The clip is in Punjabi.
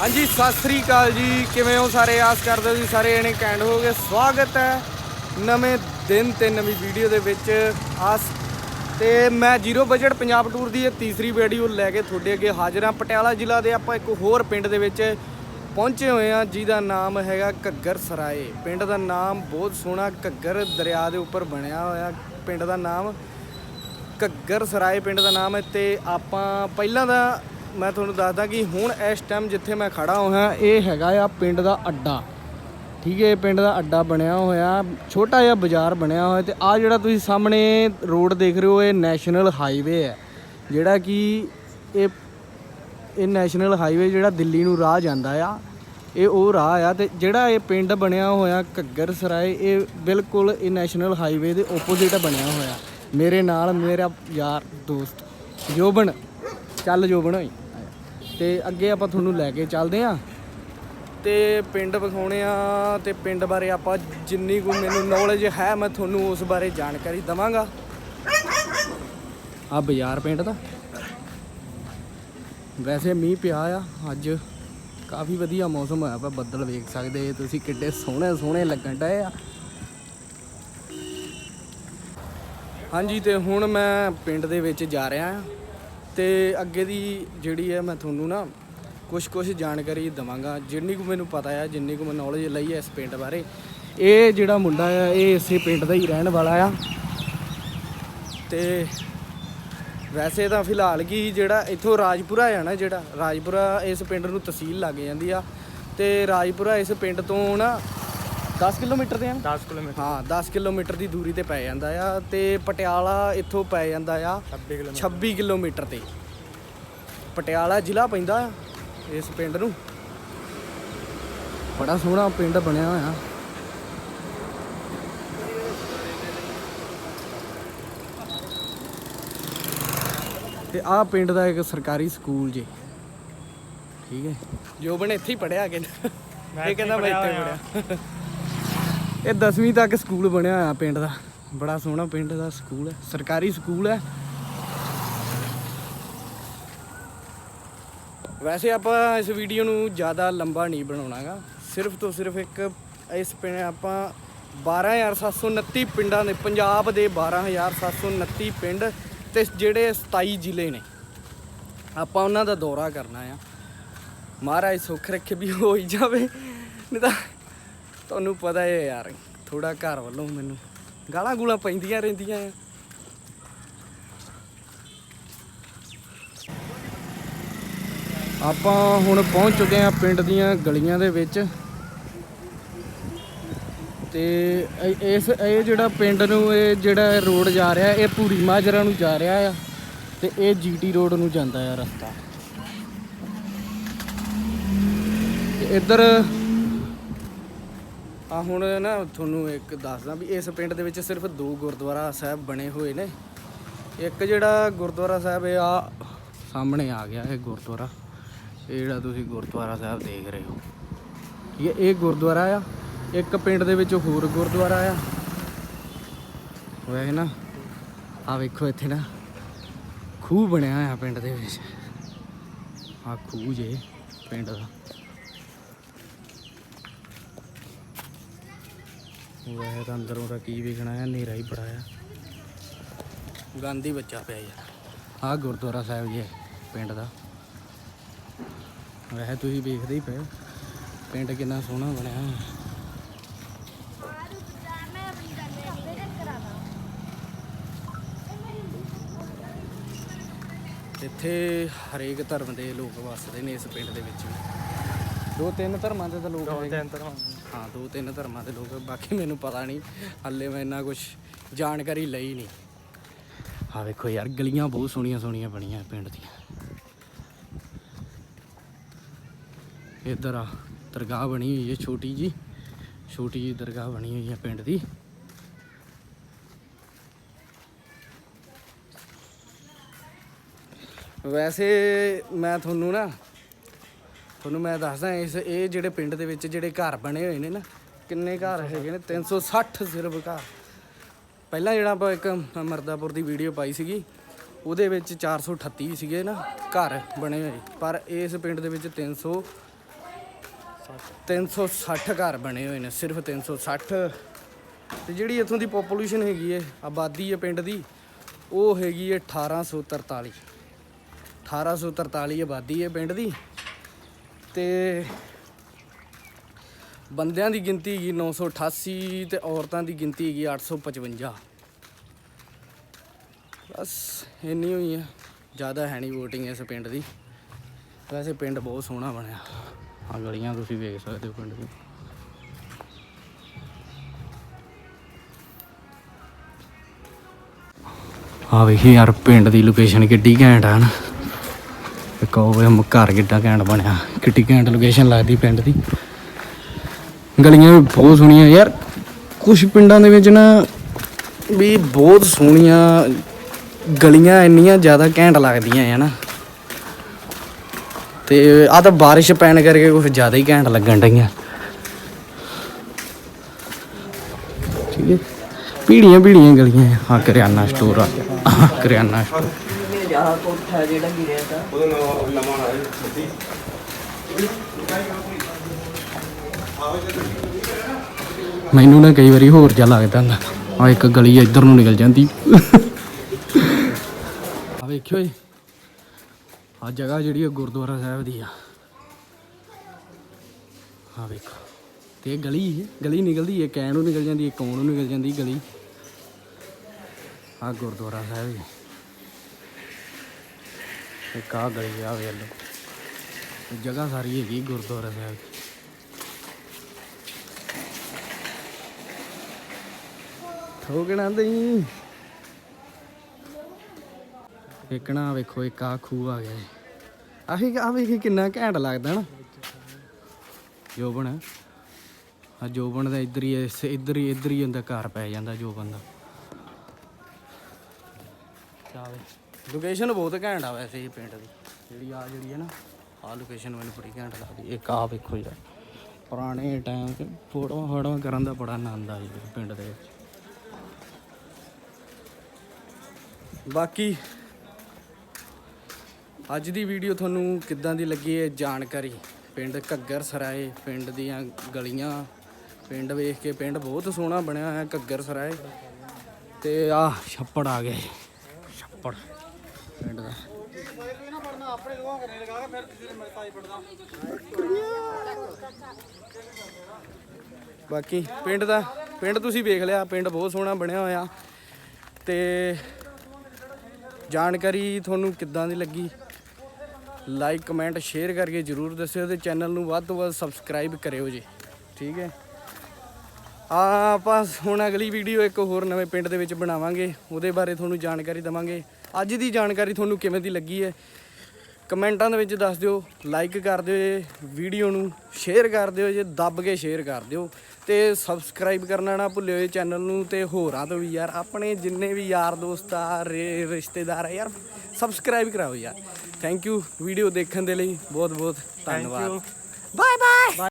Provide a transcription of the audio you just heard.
ਹਾਂਜੀ, ਸਤਿ ਸ੍ਰੀ ਅਕਾਲ ਜੀ। ਕਿਵੇਂ ਹੋ ਸਾਰੇ? ਆਸ ਕਰਦੇ ਹੋ ਜੀ ਸਾਰੇ ਜਣੇ ਕੈਂਡ ਹੋ ਗਏ। ਸਵਾਗਤ ਹੈ ਨਵੇਂ ਦਿਨ ਤੇ ਨਵੀਂ ਵੀਡੀਓ ਦੇ ਵਿੱਚ। ਆਸ ਤੇ ਮੈਂ ਜ਼ੀਰੋ ਬਜਟ ਪੰਜਾਬ ਟੂਰ ਦੀ ਇਹ ਤੀਸਰੀ ਵੀਡੀਓ ਲੈ ਕੇ ਤੁਹਾਡੇ ਅੱਗੇ ਹਾਜ਼ਰ ਹਾਂ। ਪਟਿਆਲਾ ਜ਼ਿਲ੍ਹਾ ਦੇ ਆਪਾਂ ਇੱਕ ਹੋਰ ਪਿੰਡ ਦੇ ਵਿੱਚ ਪਹੁੰਚੇ ਹੋਏ ਹਾਂ, ਜਿਹਦਾ ਨਾਮ ਹੈਗਾ ਘੱਗਰ ਸਰਾਏ। ਪਿੰਡ ਦਾ ਨਾਮ ਬਹੁਤ ਸੋਹਣਾ ਘੱਗਰ ਦਰਿਆ ਦੇ ਉੱਪਰ ਬਣਿਆ ਹੋਇਆ। ਪਿੰਡ ਦਾ ਨਾਮ ਘੱਗਰ ਸਰਾਏ ਪਿੰਡ ਦਾ ਨਾਮ ਹੈ। ਤੇ ਆਪਾਂ ਪਹਿਲਾਂ ਦਾ ਮੈਂ ਤੁਹਾਨੂੰ ਦੱਸਦਾ ਕਿ ਹੁਣ ਇਸ ਟਾਈਮ ਜਿੱਥੇ ਮੈਂ ਖੜਾ ਹੋਇਆ, ਇਹ ਹੈਗਾ ਆ ਪਿੰਡ ਦਾ ਅੱਡਾ। ਠੀਕ ਹੈ, ਇਹ ਪਿੰਡ ਦਾ ਅੱਡਾ ਬਣਿਆ ਹੋਇਆ, ਛੋਟਾ ਜਿਹਾ ਬਾਜ਼ਾਰ ਬਣਿਆ ਹੋਇਆ ਤੇ ਆ ਜਿਹੜਾ ਤੁਸੀਂ ਸਾਹਮਣੇ ਰੋਡ ਦੇਖ ਰਹੇ ਹੋ, ਇਹ ਨੈਸ਼ਨਲ ਹਾਈਵੇ ਹੈ। ਜਿਹੜਾ ਕਿ ਇਹ ਇਹ ਨੈਸ਼ਨਲ ਹਾਈਵੇ ਜਿਹੜਾ ਦਿੱਲੀ ਨੂੰ ਰਾਹ ਜਾਂਦਾ ਆ, ਇਹ ਉਹ ਰਾਹ ਆ ਤੇ ਜਿਹੜਾ ਇਹ ਪਿੰਡ ਬਣਿਆ ਹੋਇਆ ਘੱਗਰ ਸਰਾਏ, ਇਹ ਬਿਲਕੁਲ ਇਹ ਨੈਸ਼ਨਲ ਹਾਈਵੇ ਦੇ ਆਪੋਜ਼ਿਟ ਬਣਿਆ ਹੋਇਆ। ਮੇਰੇ ਨਾਲ ਮੇਰਾ ਯਾਰ ਦੋਸਤ ਜੋਬਨ, ਚੱਲ ਜੋਬਨ ਹੋਈ ਤੇ ਅੱਗੇ ਆਪਾਂ ਤੁਹਾਨੂੰ ਲੈ ਕੇ ਚੱਲਦੇ ਆ ਤੇ ਪਿੰਡ ਵਿਖਾਉਣੇ ਆ ਤੇ ਪਿੰਡ ਬਾਰੇ ਆਪਾਂ ਜਿੰਨੀ ਕੁ ਮੈਨੂੰ ਨੌਲੇਜ ਹੈ, ਮੈਂ ਤੁਹਾਨੂੰ ਉਸ ਬਾਰੇ ਜਾਣਕਾਰੀ ਦਵਾਂਗਾ। ਆ ਬਾਜ਼ਾਰ ਪਿੰਡ ਦਾ। ਵੈਸੇ ਮੀਂਹ ਪਿਆ ਆ, ਅੱਜ ਕਾਫੀ ਵਧੀਆ ਮੌਸਮ ਹੋਇਆ ਪਿਆ, ਬੱਦਲ ਵੇਖ ਸਕਦੇ ਤੁਸੀਂ ਕਿੱਡੇ ਸੋਹਣੇ ਸੋਹਣੇ ਲੱਗਣ ਡਏ ਆ। ਹਾਂਜੀ, ਤੇ ਹੁਣ ਮੈਂ ਪਿੰਡ ਦੇ ਵਿੱਚ ਜਾ ਰਿਹਾ ਆ। ਤੇ ਅੱਗੇ ਦੀ ਜਿਹੜੀ ਹੈ ਮੈਂ ਤੁਹਾਨੂੰ ਨਾ ਕੁਝ ਕੁਝ ਜਾਣਕਾਰੀ ਦਵਾਂਗਾ। ਜਿੰਨੀ ਕੁ ਮੈਨੂੰ ਪਤਾ ਆ, ਜਿੰਨੀ ਕੁ ਮੈਂ ਨੌਲੇਜ ਲਈ ਹੈ ਇਸ ਪਿੰਡ ਬਾਰੇ, ਇਹ ਜਿਹੜਾ ਮੁੰਡਾ ਆ, ਇਹ ਇਸੇ ਪਿੰਡ ਦਾ ਹੀ ਰਹਿਣ ਵਾਲਾ ਆ। ਤੇ ਵੈਸੇ ਤਾਂ ਫਿਲਹਾਲ ਕੀ ਜਿਹੜਾ ਇੱਥੋਂ ਰਾਜਪੁਰਾ ਆ ਨਾ ਜਿਹੜਾ, ਰਾਜਪੁਰਾ ਇਸ ਪਿੰਡ ਨੂੰ ਤਹਿਸੀਲ ਲੱਗ ਜਾਂਦੀ ਆ। ਤੇ ਰਾਜਪੁਰਾ ਇਸ ਪਿੰਡ ਤੋਂ ਨਾ 10 ਕਿਲੋਮੀਟਰ ਦੇ ਆ? 10 ਕਿਲੋਮੀਟਰ। ਹਾਂ 10 ਕਿਲੋਮੀਟਰ ਦੀ ਦੂਰੀ ਤੇ ਪੈ ਜਾਂਦਾ ਆ ਤੇ ਪਟਿਆਲਾ ਇੱਥੋਂ ਪੈ ਜਾਂਦਾ ਆ 26 ਕਿਲੋਮੀਟਰ। 26 ਕਿਲੋਮੀਟਰ ਤੇ। ਪਟਿਆਲਾ ਜ਼ਿਲ੍ਹਾ ਪੈਂਦਾ ਆ ਇਸ ਪਿੰਡ ਨੂੰ। ਬੜਾ ਸੋਹਣਾ ਪਿੰਡ ਬਣਿਆ ਹੋਇਆ। ਤੇ ਆਹ ਪਿੰਡ ਦਾ ਇੱਕ ਸਰਕਾਰੀ ਸਕੂਲ ਜੇ। ਠੀਕ ਹੈ। ਜੋ ਬਣੇ ਇੱਥੇ ਹੀ ਪੜਿਆ ਕਹਿੰਦਾ ਇਹ ਕਹਿੰਦਾ ਮੈਂ ਇੱਥੇ ਪੜਿਆ ਇਹ 10ਵੀਂ ਤੱਕ ਸਕੂਲ ਬਣਿਆ ਹੋਇਆ ਪਿੰਡ ਦਾ। ਬੜਾ ਸੋਹਣਾ ਪਿੰਡ ਦਾ ਸਕੂਲ ਹੈ। ਸਰਕਾਰੀ ਸਕੂਲ ਹੈ। ਵੈਸੇ ਆਪਾਂ ਇਸ ਵੀਡੀਓ ਨੂੰ ਜ਼ਿਆਦਾ ਲੰਬਾ ਨਹੀਂ ਬਣਾਉਣਾਗਾ। ਸਿਰਫ ਤੋਂ ਸਿਰਫ ਇੱਕ ਇਸ ਪਿੰਡ ਆਪਾਂ 12729 ਪਿੰਡਾਂ ਦੇ, ਪੰਜਾਬ ਦੇ 12729 ਪਿੰਡ ਤੇ ਜਿਹੜੇ 27 ਜ਼ਿਲ੍ਹੇ ਨੇ। ਆਪਾਂ ਉਹਨਾਂ ਦਾ ਦੌਰਾ ਕਰਨਾ ਆ। ਮਹਾਰਾਜ ਸੁੱਖ ਰੱਖੇ ਵੀ ਹੋ ਹੀ ਜਾਵੇ। ਨਹੀਂ ਤਾਂ ਤੁਹਾਨੂੰ ਪਤਾ ਹੈ ਯਾਰ ਥੋੜਾ ਘਰ ਵੱਲੋਂ ਮੈਨੂੰ ਗਾਲਾਂ ਗੂਲਾਂ ਪੈਂਦੀਆਂ ਰਹਿੰਦੀਆਂ ਆ। ਆਪਾਂ ਹੁਣ ਪਹੁੰਚ ਚੁੱਕੇ ਆ ਪਿੰਡ ਦੀਆਂ ਗਲੀਆਂ ਦੇ ਵਿੱਚ। ਤੇ ਇਸ, ਇਹ ਜਿਹੜਾ ਪਿੰਡ ਨੂੰ, ਇਹ ਜਿਹੜਾ ਰੋਡ ਜਾ ਰਿਹਾ, ਇਹ ਪੂਰੀ ਮਾਜਰਾ ਨੂੰ ਜਾ ਰਿਹਾ ਆ। ਤੇ ਇਹ ਜੀਟੀ ਰੋਡ ਨੂੰ ਜਾਂਦਾ ਆ ਰਸਤਾ। ਤੇ ਇੱਧਰ ਆ ਹੁਣ ਨਾ ਤੁਹਾਨੂੰ ਇੱਕ ਦੱਸਦਾ ਵੀ ਇਸ ਪਿੰਡ ਦੇ ਵਿੱਚ ਸਿਰਫ ਦੋ ਗੁਰਦੁਆਰਾ ਸਾਹਿਬ ਬਣੇ ਹੋਏ ਨੇ। ਇੱਕ ਜਿਹੜਾ ਗੁਰਦੁਆਰਾ ਸਾਹਿਬ ਇਹ ਆ, ਸਾਹਮਣੇ ਆ ਗਿਆ ਇਹ ਗੁਰਦੁਆਰਾ। ਇਹ ਜਿਹੜਾ ਤੁਸੀਂ ਗੁਰਦੁਆਰਾ ਸਾਹਿਬ ਦੇਖ ਰਹੇ ਹੋ। ਠੀਕ ਹੈ, ਇਹ ਗੁਰਦੁਆਰਾ ਆ। ਇੱਕ ਪਿੰਡ ਦੇ ਵਿੱਚ ਹੋਰ ਗੁਰਦੁਆਰਾ ਆ। ਵੈਸੇ ਨਾ ਆ ਵੇਖੋ ਇੱਥੇ ਨਾ, ਖੂਹ ਬਣਿਆ ਹੋਇਆ ਪਿੰਡ ਦੇ ਵਿੱਚ। ਆ ਖੂਹ ਜੇ, ਪਿੰਡ ਦਾ। ਵੈਸੇ ਤਾਂ ਅੰਦਰੋਂ ਤਾਂ ਕੀ ਵੇਖਣਾ ਹੈ, ਹਨੇਰਾ ਹੀ ਬੜਾ ਆ। ਗਾਂਧੀ ਬੱਚਾ ਪਿਆ ਯਾਰ। ਆ ਗੁਰਦੁਆਰਾ ਸਾਹਿਬ ਜੀ ਹੈ, ਪਿੰਡ ਦਾ। ਵੈਸੇ ਤੁਸੀਂ ਵੇਖਦੇ ਹੀ ਪਏ ਪਿੰਡ ਕਿੰਨਾ ਸੋਹਣਾ ਬਣਿਆ ਹੋਇਆ। ਇੱਥੇ ਹਰੇਕ ਧਰਮ ਦੇ ਲੋਕ ਵੱਸਦੇ ਨੇ ਇਸ ਪਿੰਡ ਦੇ ਵਿੱਚ ਵੀ। ਦੋ ਤਿੰਨ ਧਰਮਾਂ ਦੇ ਤਾਂ ਲੋਕ ਦੋ ਹੈਗੇ। ਤਿੰਨ ਤਰ੍ਹਾਂ ਹਾਂ ਦੋ ਤਿੰਨ ਧਰਮਾਂ ਦੇ ਲੋਕ ਬਾਕੀ ਮੈਨੂੰ ਪਤਾ ਨਹੀਂ ਹੱਲੇ ਮੈਂ ਇੰਨਾ ਕੁਝ ਜਾਣਕਾਰੀ ਲਈ ਨਹੀਂ। ਆ ਵੇਖੋ ਯਾਰ ਗਲੀਆਂ ਬਹੁਤ ਸੋਹਣੀਆਂ ਸੋਹਣੀਆਂ ਬਣੀਆਂ ਪਿੰਡ ਦੀਆਂ। ਇੱਧਰ ਆ ਦਰਗਾਹ ਬਣੀ ਹੋਈ ਹੈ ਛੋਟੀ ਜੀ ਛੋਟੀ ਜੀ ਦਰਗਾਹ ਬਣੀ ਹੋਈ ਹੈ ਪਿੰਡ ਦੀ। ਵੈਸੇ ਮੈਂ ਤੁਹਾਨੂੰ ਨਾ ਤੁਹਾਨੂੰ ਮੈਂ ਦੱਸਦਾ, ਇਸ, ਇਹ ਜਿਹੜੇ ਪਿੰਡ ਦੇ ਵਿੱਚ ਜਿਹੜੇ ਘਰ ਬਣੇ ਹੋਏ ਨੇ ਨਾ, ਕਿੰਨੇ ਘਰ ਹੈਗੇ ਨੇ? 360 ਸਿਰਫ ਘਰ। ਪਹਿਲਾਂ ਜਿਹੜਾ ਆਪਾਂ ਇੱਕ ਮਰਦਾਪੁਰ ਦੀ ਵੀਡੀਓ ਪਾਈ ਸੀਗੀ, ਉਹਦੇ ਵਿੱਚ 438 ਸੀਗੇ ਨਾ ਘਰ ਬਣੇ ਹੋਏ। ਪਰ ਇਸ ਪਿੰਡ ਦੇ ਵਿੱਚ 300 360 ਘਰ ਬਣੇ ਹੋਏ ਨੇ, ਸਿਰਫ 360 ਤੇ ਜਿਹੜੀ ਇੱਥੋਂ ਦੀ ਪੋਪੂਲੇਸ਼ਨ ਹੈਗੀ ਹੈ ਆਬਾਦੀ ਹੈ ਪਿੰਡ ਦੀ, ਉਹ ਹੈਗੀ ਹੈ 1843 1843 ਆਬਾਦੀ ਹੈ ਪਿੰਡ ਦੀ ਤੇ ਬੰਦਿਆਂ ਦੀ ਗਿਣਤੀ ਹੈਗੀ 988 ਤੇ ਔਰਤਾਂ ਦੀ ਗਿਣਤੀ ਹੈਗੀ 855 ਬਸ ਇੰਨੀ ਹੋਈ ਹੈ ਜ਼ਿਆਦਾ ਹੈ ਨਹੀਂ VOTING ਇਸ ਪਿੰਡ ਦੀ। ਵੈਸੇ ਪਿੰਡ ਬਹੁਤ ਸੋਹਣਾ ਬਣਿਆ। ਆ ਗਲੀਆਂ ਤੁਸੀਂ ਵੇਖ ਸਕਦੇ ਹੋ ਪਿੰਡ ਦੀ। ਆ ਵੇਖੀ ਯਾਰ, ਪਿੰਡ ਦੀ ਲੋਕੇਸ਼ਨ ਕਿੱਡੀ ਘੈਂਟ ਆ ਨਾ। ਇੱਕ ਉਹ ਵੇ ਘਰ ਕਿੱਡਾ ਘੈਂਟ ਬਣਿਆ। ਕਿੱਡੀ ਘੈਂਟ ਲੋਕੇਸ਼ਨ ਲੱਗਦੀ ਪਿੰਡ ਦੀ। ਗਲੀਆਂ ਵੀ ਬਹੁਤ ਸੋਹਣੀਆਂ। ਯਾਰ ਕੁਝ ਪਿੰਡਾਂ ਦੇ ਵਿੱਚ ਨਾ ਵੀ ਬਹੁਤ ਸੋਹਣੀਆਂ ਗਲੀਆਂ ਇੰਨੀਆਂ ਜ਼ਿਆਦਾ ਘੈਂਟ ਲੱਗਦੀਆਂ ਹੈ ਨਾ। ਤੇ ਆ ਤਾਂ ਬਾਰਿਸ਼ ਪੈਣ ਕਰਕੇ ਕੁਝ ਜ਼ਿਆਦਾ ਹੀ ਘੈਂਟ ਲੱਗਣ ਡਈਆਂ। ਠੀਕ ਹੈ। ਪੀੜੀਆਂ ਪੀੜੀਆਂ ਗਲੀਆਂ ਆ। ਕਰਿਆਨਾ ਸਟੋਰ ਆ। ਕਰਿਆਨਾ ਸਟੋਰ ਜਹਾ ਕੋਠਾ ਜਿਹੜਾ ਗਿਰਿਆ ਤਾ। ਮੈਨੂੰ ਨਾ ਕਈ ਵਾਰੀ ਹੋਰ ਜਿਹਾ ਲੱਗਦਾ ਹੁੰਦਾ। ਆ ਇੱਕ ਗਲੀ ਇੱਧਰ ਨੂੰ ਨਿਕਲ ਜਾਂਦੀ। ਆ ਵੇਖਿਓ ਜੀ ਆ ਜਗ੍ਹਾ ਜਿਹੜੀ ਆ ਗੁਰਦੁਆਰਾ ਸਾਹਿਬ ਦੀ ਆ। ਆ ਵੇਖੋ। ਤੇ ਇਹ ਗਲੀ ਹੈ ਗਲੀ ਨਿਕਲਦੀ ਹੈ ਕੈਨ ਨੂੰ ਨਿਕਲ ਜਾਂਦੀ ਹੈ ਕੌਣ ਨੂੰ ਨਿਕਲ ਜਾਂਦੀ ਗਲੀ। ਆ ਗੁਰਦੁਆਰਾ ਸਾਹਿਬ ਜੀ। ਇੱਕ ਆ ਗਲੀ ਆ ਵੇਖ ਲਓ। ਜਗ੍ਹਾ ਸਾਰੀ ਹੈਗੀ ਗੁਰਦੁਆਰਾ ਸਾਹਿਬ। ਦੀ ਠੋਕਣਾ ਦਈ ਦੇਖਣਾ ਵੇਖੋ, ਇੱਕ ਆ ਖੂਹ ਆ ਗਿਆ। ਆਹੀ ਆ ਵੇਖੀ ਕਿੰਨਾ ਘੈਂਟ ਲੱਗਦਾ ਨਾ। ਜੋਬਨ। ਆ ਜੋਬਨ ਦਾ ਇੱਧਰ ਹੀ ਇੱਧਰ ਹੀ ਇੱਧਰ ਹੀ ਹੁੰਦਾ ਘਰ ਪੈ ਜਾਂਦਾ ਜੋਬਨ ਦਾ। ਚਾਵੇ ਲੋਕੇਸ਼ਨ ਬਹੁਤ ਘੈਂਟ ਆ ਵੈਸੇ ਇਹ ਪਿੰਡ ਦੀ। ਜਿਹੜੀ ਆ ਜਿਹੜੀ ਹੈ ਨਾ, ਆ ਲੋਕੇਸ਼ਨ ਮੈਨੂੰ ਬੜੀ ਘੈਂਟ ਲੱਗਦੀ। ਇੱਕ ਆ ਵੇਖੋ ਯਾਰ, ਪੁਰਾਣੇ ਟਾਈਮ 'ਚ ਫੋਟੋਆਂ ਫੋਟੋਆਂ ਕਰਨ ਦਾ ਬੜਾ ਆਨੰਦ ਆ ਜੀ ਪਿੰਡ ਦੇ ਵਿੱਚ। ਬਾਕੀ ਅੱਜ ਦੀ ਵੀਡੀਓ ਤੁਹਾਨੂੰ ਕਿੱਦਾਂ ਦੀ ਲੱਗੀ ਹੈ ਜਾਣਕਾਰੀ? ਪਿੰਡ ਘੱਗਰ ਸਰਾਏ, ਪਿੰਡ ਦੀਆਂ ਗਲੀਆਂ, ਪਿੰਡ ਵੇਖ ਕੇ ਪਿੰਡ ਬਹੁਤ ਸੋਹਣਾ ਬਣਿਆ ਹੋਇਆ ਘੱਗਰ ਸਰਾਏ। ਤੇ ਆ ਛੱਪੜ ਆ ਗਏ ਛੱਪੜ। ਪਿੰਡ ਦਾ। ਬਾਕੀ ਪਿੰਡ ਦਾ, ਪਿੰਡ ਤੁਸੀਂ ਵੇਖ ਲਿਆ, ਪਿੰਡ ਬਹੁਤ ਸੋਹਣਾ ਬਣਿਆ ਹੋਇਆ। ਤੇ ਜਾਣਕਾਰੀ ਤੁਹਾਨੂੰ ਕਿੱਦਾਂ ਦੀ ਲੱਗੀ? ਲਾਈਕ ਕਮੈਂਟ ਸ਼ੇਅਰ ਕਰਕੇ ਜਰੂਰ ਦੱਸਿਓ ਤੇ ਚੈਨਲ ਨੂੰ ਵੱਧ ਤੋਂ ਵੱਧ ਸਬਸਕ੍ਰਾਈਬ ਕਰਿਓ ਜੀ। ਠੀਕ ਹੈ? ਆ ਆਪਾਂ ਹੁਣ ਅਗਲੀ ਵੀਡੀਓ ਇੱਕ ਹੋਰ ਨਵੇਂ ਪਿੰਡ ਦੇ ਵਿੱਚ ਬਣਾਵਾਂਗੇ। ਉਹਦੇ ਬਾਰੇ ਤੁਹਾਨੂੰ ਜਾਣਕਾਰੀ ਦਵਾਂਗੇ। ਅੱਜ ਦੀ ਜਾਣਕਾਰੀ ਤੁਹਾਨੂੰ ਕਿਵੇਂ ਦੀ ਲੱਗੀ ਹੈ? ਕਮੈਂਟਾਂ ਦੇ ਵਿੱਚ ਦੱਸ ਦਿਓ ਲਾਈਕ ਕਰ ਦਿਓ ਇਹ ਵੀਡੀਓ ਨੂੰ ਸ਼ੇਅਰ ਕਰ ਦਿਓ ਜੇ ਦੱਬ ਕੇ ਸ਼ੇਅਰ ਕਰ ਦਿਓ ਤੇ ਸਬਸਕ੍ਰਾਈਬ ਕਰਨਾ ਨਾ ਭੁੱਲਿਓ ਇਹ ਚੈਨਲ ਨੂੰ ਤੇ ਹੋਰਾਂ ਤੋਂ ਵੀ ਯਾਰ ਆਪਣੇ ਜਿੰਨੇ ਵੀ ਯਾਰ ਦੋਸਤ ਆ ਰੇ ਰਿਸ਼ਤੇਦਾਰ ਆ ਯਾਰ ਸਬਸਕ੍ਰਾਈਬ ਕਰਾਓ ਯਾਰ। ਥੈਂਕ ਯੂ ਵੀਡੀਓ ਦੇਖਣ ਦੇ ਲਈ ਬਹੁਤ ਬਹੁਤ ਧੰਨਵਾਦ। Bye bye